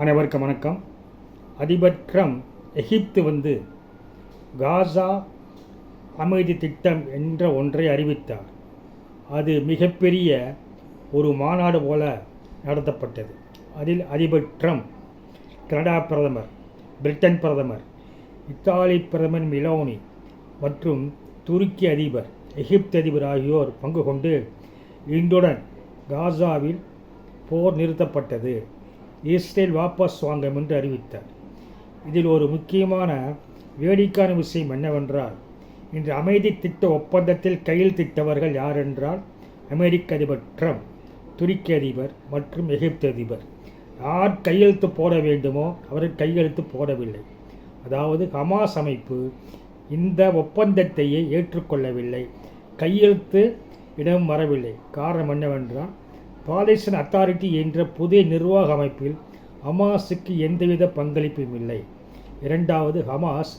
அனைவருக்கும் வணக்கம். அதிபர் ட்ரம்ப் எகிப்து வந்து காசா அமைதி திட்டம் என்ற ஒன்றை அறிவித்தார். அது மிகப்பெரிய ஒரு மாநாடு போல நடத்தப்பட்டது. அதில் அதிபர் ட்ரம்ப் கனடா பிரதமர் பிரிட்டன் பிரதமர் இத்தாலி பிரதமர் மிலோனி மற்றும் துருக்கி அதிபர் எகிப்து அதிபர் ஆகியோர் பங்கு கொண்டு இன்றுடன் காசாவில் போர் நிறுத்தப்பட்டது. இஸ்ரேல் வாபஸ் வாங்கும் என்று அறிவித்தார். இதில் ஒரு முக்கியமான வேடிக்கையான விஷயம் என்னவென்றால் இன்று அமைதி திட்ட ஒப்பந்தத்தில் கையெழுத்திட்டவர்கள் யார் என்றால் அமெரிக்க அதிபர் ட்ரம்ப் துருக்கி அதிபர் மற்றும் எகிப்து அதிபர். யார் கையெழுத்து போட வேண்டுமோ அவர்கள் கையெழுத்து போடவில்லை. அதாவது ஹமாஸ் அமைப்பு இந்த ஒப்பந்தத்தையே ஏற்றுக்கொள்ளவில்லை. கையெழுத்து இடம் வரவில்லை. காரணம் என்னவென்றால் பாலஸ்தீன் அத்தாரிட்டி என்ற புதிய நிர்வாக அமைப்பில் ஹமாஸுக்கு எந்தவித பங்களிப்பும் இல்லை. இரண்டாவது ஹமாஸ்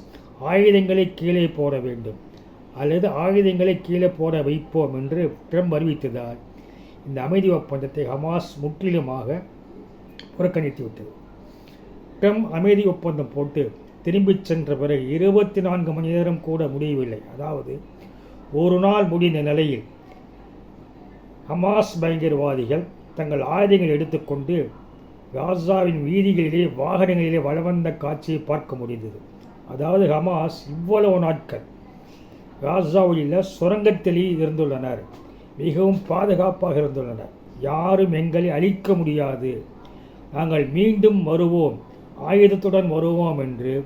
ஆயுதங்களை கீழே போட வேண்டும் அல்லது ஆயுதங்களை கீழே போட வைப்போம் என்று ட்ரம்ப் அறிவித்ததால் இந்த அமைதி ஒப்பந்தத்தை ஹமாஸ் முற்றிலுமாக புறக்கணித்து விட்டது ட்ரம்ப் அமைதி ஒப்பந்தம் போட்டு திரும்பிச் சென்ற பிறகு இருபத்தி நான்கு மணி நேரம் கூட முடியவில்லை. அதாவது ஒரு நாள் முடிந்த நிலையில் ஹமாஸ் பயங்கரவாதிகள் தங்கள் ஆயுதங்கள் எடுத்துக்கொண்டு காசாவின் வீதிகளிலே வாகனங்களிலே வளவந்த காட்சியை பார்க்க முடிந்தது. அதாவது ஹமாஸ் இவ்வளவு நாட்கள் காசாவில் உள்ள சுரங்கத்திலே இருந்துள்ளனர். மிகவும் பாதுகாப்பாக இருந்துள்ளனர். யாரும் எங்களை அழிக்க முடியாது. நாங்கள் மீண்டும் வருவோம். ஆயுதத்துடன் வருவோம் என்று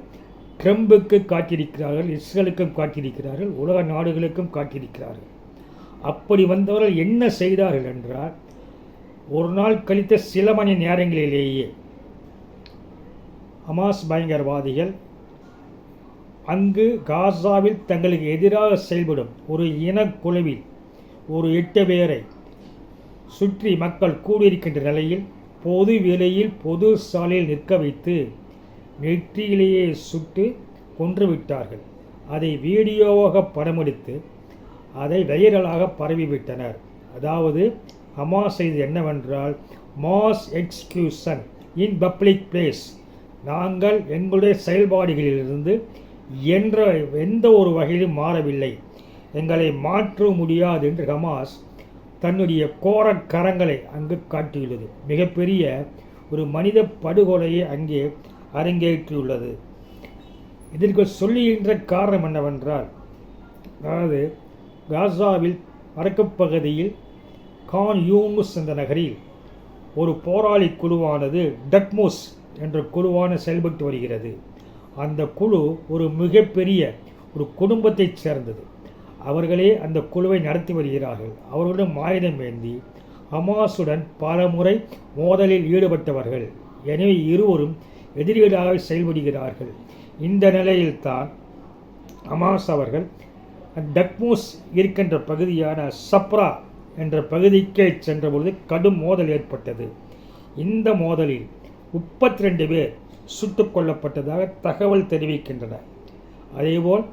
ட்ரம்புக்கு காட்டியிருக்கிறார்கள் இஸ்ரேலுக்கும் காட்டியிருக்கிறார்கள் உலக நாடுகளுக்கும் காட்டியிருக்கிறார்கள் அப்படி வந்தவர்கள் என்ன செய்தார்கள் என்றால் ஒரு நாள் கழித்த சில மணி நேரங்களிலேயே ஹமாஸ் பயங்கரவாதிகள் அங்கு காசாவில் தங்களுக்கு எதிராக செயல்படும் ஒரு இனக்குழுவில் ஒரு எட்டு பேரை சுற்றி மக்கள் கூடியிருக்கின்ற நிலையில் பொது விலையில் பொது சாலையில் நிற்க வைத்து நெற்றியிலேயே சுட்டு கொன்றுவிட்டார்கள் அதை வீடியோவாக படமெடுத்து அதை வைரலாக பரவிவிட்டனர். அதாவது ஹமாஸ் செய்து என்னவென்றால் mass execution in public place. நாங்கள் எங்களுடைய செயல்பாடுகளிலிருந்து என்ற எந்த ஒரு வகையிலும் மாறவில்லை. எங்களை மாற்ற முடியாது என்று ஹமாஸ் தன்னுடைய கோர கரங்களை அங்கு காட்டியுள்ளது. மிகப்பெரிய ஒரு மனித படுகொலையை அங்கே அரங்கேற்றியுள்ளது. இதற்கு சொல்லுகின்ற காரணம் என்னவென்றால் அதாவது காசாவில் வடக்கு பகுதியில் கான் யூமுஸ் என்ற நகரில் ஒரு போராளி குழுவானது டக்மோஸ் என்ற குழுவான செயல்பட்டு வருகிறது. அந்த குழு ஒரு மிகப்பெரிய ஒரு குடும்பத்தைச் சேர்ந்தது. அவர்களே அந்த குழுவை நடத்தி வருகிறார்கள். அவர்களுடன் மாயுதம் ஏந்தி ஹமாஸுடன் பல முறை மோதலில் ஈடுபட்டவர்கள். எனவே இருவரும் எதிரிகளாக செயல்படுகிறார்கள். இந்த நிலையில்தான் ஹமாஸ் அவர்கள் டக்மூஸ் இருக்கின்ற பகுதியான சப்ரா என்ற பகுதிக்கே சென்றபொழுது கடும் மோதல் ஏற்பட்டது. இந்த மோதலில் முப்பத்தி ரெண்டு பேர் சுட்டுக் கொல்லப்பட்டதாக தகவல் தெரிவிக்கின்றன. அதேபோல்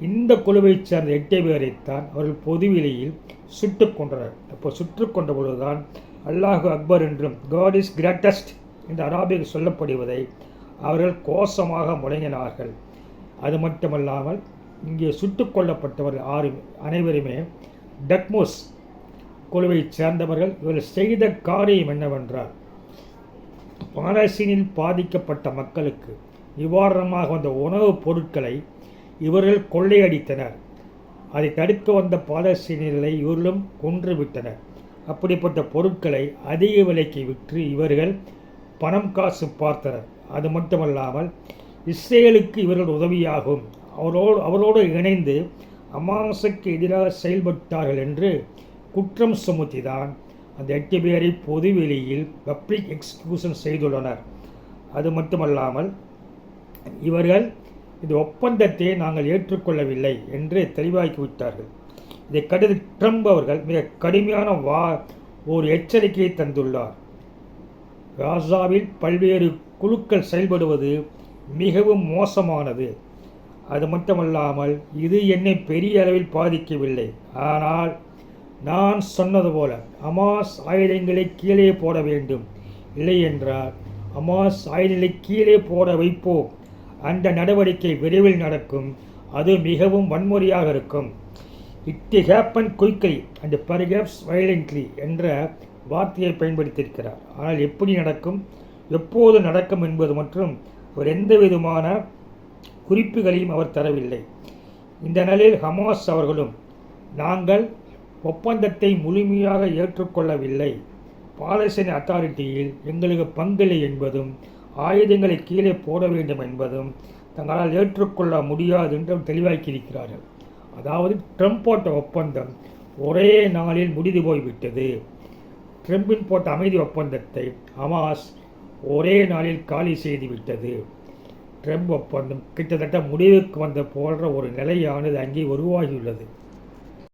இந்த குழுவைச் சேர்ந்த எட்டு பேரைத்தான் அவர்கள் பொதுவெளியில் சுட்டு கொன்றனர். அப்போ சுற்று கொண்ட பொழுதுதான் அல்லாஹு அக்பர் என்றும் காட் இஸ் கிரேட்டஸ்ட் என்று அராபியில் சொல்லப்படுவதை அவர்கள் கோஷமாக முழங்கினார்கள். அது மட்டுமல்லாமல் இங்கே சுட்டு கொல்லப்பட்டவர் ஆறு அனைவருமே. டக்மோஸ் குழுவைச் சேர்ந்தவர்கள் இவர் செய்த காரியம் என்னவென்றார் பாலஸ்தீனில் பாதிக்கப்பட்ட மக்களுக்கு நிவாரணமாக வந்த உணவுப் பொருட்களை இவர்கள் கொள்ளையடித்தனர். அதை தடுக்க வந்த பாலஸ்தீனியர்களை இவர்களும் கொன்றுவிட்டனர். அப்படிப்பட்ட பொருட்களை அதிக விலைக்கு விற்று இவர்கள் பணம் காசு பார்த்தனர். அது மட்டுமல்லாமல் இஸ்ரேலுக்கு இவர்கள் உதவியாகும். அவரோடு அவரோடு இணைந்து அமாசுக்கு எதிராக செயல்பட்டார்கள் என்று குற்றம் சுமத்திதான் அந்த எட்டு பேரை பொதுவெளியில் பப்ளிக் எக்ஸ்கியூஷன் செய்துள்ளனர். அது மட்டுமல்லாமல் இவர்கள் இந்த ஒப்பந்தத்தை நாங்கள் ஏற்றுக்கொள்ளவில்லை என்று தெளிவாக்கிவிட்டார்கள் இதை கருதி ட்ரம்ப் அவர்கள் மிக கடுமையான வா ஒரு எச்சரிக்கையை தந்துள்ளார். காசாவில் பல்வேறு குழுக்கள் செயல்படுவது மிகவும் மோசமானது. அது மட்டுமல்லாமல் இது என்னை பெரிய அளவில் பாதிக்கவில்லை. ஆனால் நான் சொன்னது போல அமாஸ் ஆயுதங்களை கீழே போட வேண்டும். இல்லை என்றால் அமாஸ் ஆயுதங்களை கீழே போட வைப்போம். அந்த நடவடிக்கை விரைவில் நடக்கும். அது மிகவும் வன்முறையாக இருக்கும். It happen quickly and perhaps violently என்ற வார்த்தையை பயன்படுத்தியிருக்கிறார். ஆனால் எப்படி நடக்கும்? எப்போது நடக்கும் என்பது மற்றும் அவர் எந்த விதமான குறிப்புகளையும் அவர் தரவில்லை. இந்த நிலையில் ஹமாஸ் அவர்களும் நாங்கள் ஒப்பந்தத்தை முழுமையாக ஏற்றுக்கொள்ளவில்லை. பாலஸ்தீன அத்தாரிட்டியில் எங்களுக்கு பங்கில்லை என்பதும் ஆயுதங்களை கீழே போட வேண்டும் என்பதும் தங்களால் ஏற்றுக்கொள்ள முடியாது என்றும் தெளிவாக்கியிருக்கிறார்கள். அதாவது ட்ரம்ப் போட்ட ஒப்பந்தம் ஒரே நாளில் முடிந்து போய்விட்டது. ட்ரம்பின் போட்ட அமைதி ஒப்பந்தத்தை ஹமாஸ் ஒரே நாளில் காலி செய்துவிட்டது. ட்ரம்ப் ஒப்பந்தம் கிட்டத்தட்ட முடிவுக்கு வந்த போன்ற ஒரு நிலையானது அங்கே உருவாகியுள்ளது.